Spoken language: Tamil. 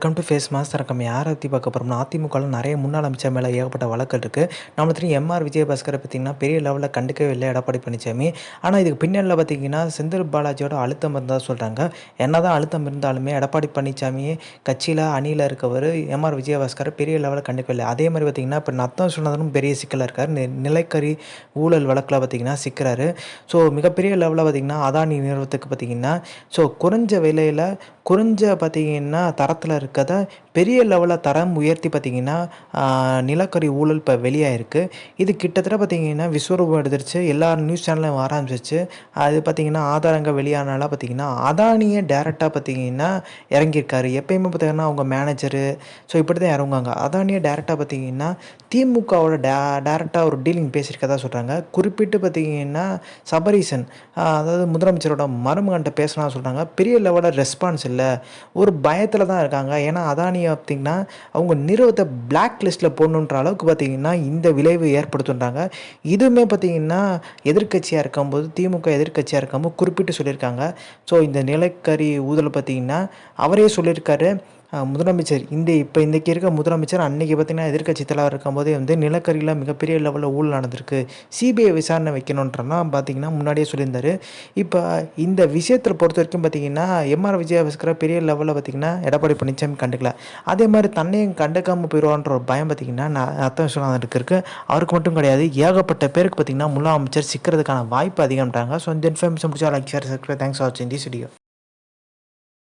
வெல்கம் டு ஃபேஸ் மாஸ்டர் தரக்கம் யாரை பற்றி பார்க்க போகிறோம்னா அதிமுகவில் நிறைய முன்னாள் அமைச்சர் மேலே ஏகப்பட்ட வழக்கு இருக்குது நம்ம தெரியும் எம்ஆர் விஜயபாஸ்கரை பார்த்திங்கன்னா பெரிய லெவலில் கண்டுக்கவே இல்லை எடப்பாடி பழனிசாமி ஆனால் இதுக்கு பின்னணியில் பார்த்திங்கன்னா செந்தில் பாலாஜியோட அழுத்தம் இருந்தால் சொல்கிறாங்க என்ன தான் அழுத்தம் இருந்தாலுமே எடப்பாடி பழனிசாமி கட்சியில் அணியில் இருக்கவர் எம்ஆர் விஜயபாஸ்கரை பெரிய லெவலில் கண்டுக்கவே இல்லை. அதே மாதிரி பார்த்திங்கன்னா இப்போ நத்தம் சொன்னதும் பெரிய சிக்கலாக இருக்கார். நி நிலக்கரி ஊழல் வழக்கில் பார்த்திங்கன்னா சிக்கிறாரு. ஸோ மிகப்பெரிய லெவலில் பார்த்திங்கன்னா அதானி நிறுவனத்துக்கு பார்த்திங்கன்னா ஸோ குறைஞ்ச விலையில் குறைஞ்ச பார்த்திங்கன்னா தரத்தில் இருக்கிறத பெரிய லெவலில் தரம் உயர்த்தி பார்த்திங்கன்னா நிலக்கரி ஊழல் இப்போ வெளியாயிருக்கு. இது கிட்டத்தட்ட பார்த்திங்கன்னா விஸ்வரூபம் எடுத்துருச்சு. எல்லா நியூஸ் சேனலும் வர ஆரம்பிச்சிச்சு அது பார்த்திங்கன்னா ஆதாரங்கள் வெளியானால பார்த்திங்கன்னா அதானியே டேரெக்டாக பார்த்திங்கன்னா இறங்கியிருக்காரு. எப்பயுமே பார்த்திங்கன்னா அவங்க மேனேஜரு ஸோ இப்படி தான் இறங்குவாங்க. அதானியே டேரெக்டாக பார்த்திங்கன்னா திமுகவோட டே டேரெக்டாக ஒரு டீலிங் பேசியிருக்கதா சொல்கிறாங்க குறிப்பிட்டு பார்த்திங்கன்னா சபரீசன் அதாவது முதலமைச்சரோட மருமகன்ட்ட பேசினா சொல்கிறாங்க பெரிய லெவலில் ரெஸ்பான்ஸ் இல்லை. ஒரு பயத்தில் தான் இருக்காங்க. ஏன்னா அதானியை பார்த்திங்கன்னா அவங்க நிறுவத்தை பிளாக் லிஸ்ட்டில் போடணுன்ற அளவுக்கு பார்த்திங்கன்னா இந்த விளைவு ஏற்படுத்துன்றாங்க. இதுவுமே பார்த்திங்கன்னா எதிர்கட்சியாக இருக்கும்போது திமுக எதிர்கட்சியாக இருக்கும்போது குறிப்பிட்டு சொல்லியிருக்காங்க. ஸோ இந்த நிலக்கரி ஊதல் பார்த்திங்கன்னா அவரே சொல்லியிருக்காரு. முதலமைச்சர் இந்த இப்போ இன்றைக்கி இருக்க முதலமைச்சர் அன்றைக்கி பார்த்திங்கன்னா எதிர்கட்சி தலைவர் இருக்கும்போதே வந்து நிலக்கரியில் மிகப்பெரிய லெவலில் ஊழல் நடந்திருக்கு. சிபிஐ விசாரணை வைக்கணுன்றலாம் பார்த்திங்கன்னா முன்னாடியே சொல்லியிருந்தார். இப்போ இந்த விஷயத்தில் பொறுத்த வரைக்கும் பார்த்திங்கன்னா எம்ஆர் விஜயபாஸ்கரை பெரிய லெவலில் பார்த்திங்கன்னா எடப்பாடி பழனிசாமி கண்டுக்கல. அதே மாதிரி தன்னையும் கண்டுக்காமல் போயிடுவான்ற ஒரு பயம் பார்த்திங்கன்னா நான் அர்த்தம் சொன்னதுக்கு இருக்குது அவருக்கு மட்டும் கிடையாது ஏகப்பட்ட பேருக்கு பார்த்திங்கன்னா முன்னாள் அமைச்சர் சிக்கிறதுக்கான வாய்ப்பு அதிகம்ட்டாங்க ஸோ இந்த இன்ஃபர்மேஷன் முடிச்சா லைக் ஷேர் தேங்க்ஸ் ஃபார் வாட்சிங் தி வீடியோ